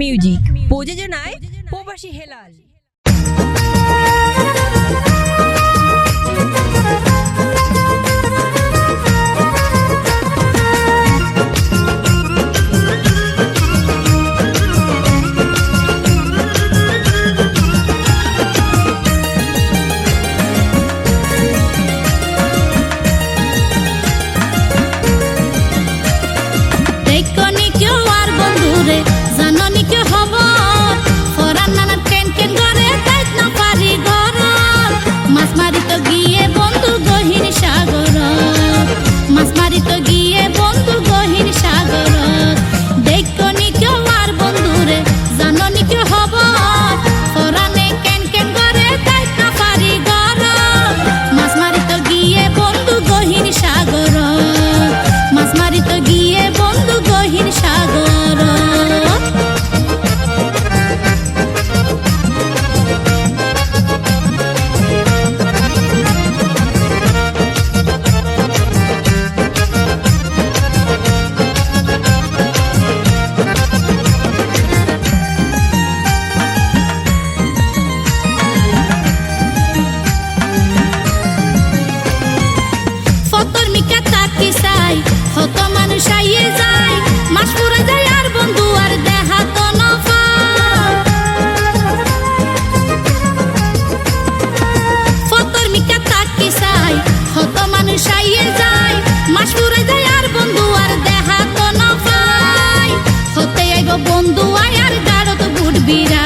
Music প্রযোজনায় প্রবাসী Helal. Be virar.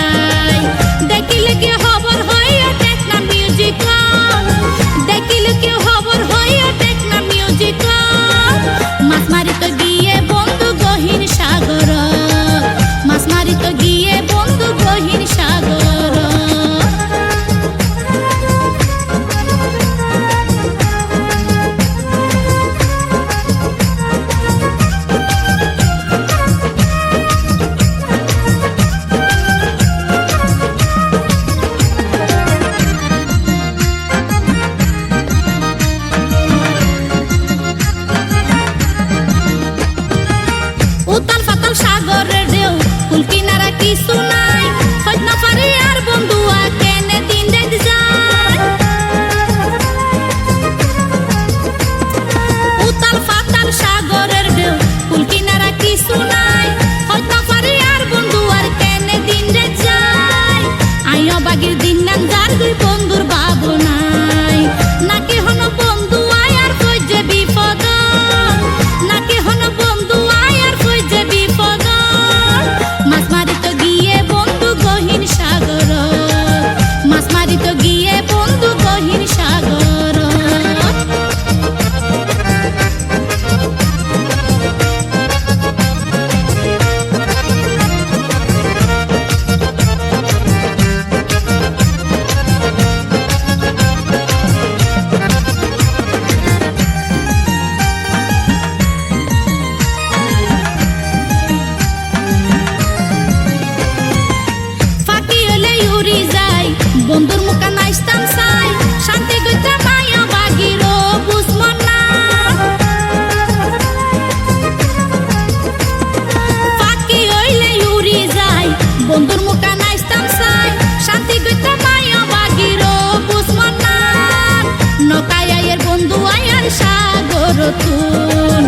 বন্ধুর মুখা নাইস্তাম সাই। শান্তি কইতা মায়া বাগিরো বুসমান নকায়ায়ের বন্ধু তুন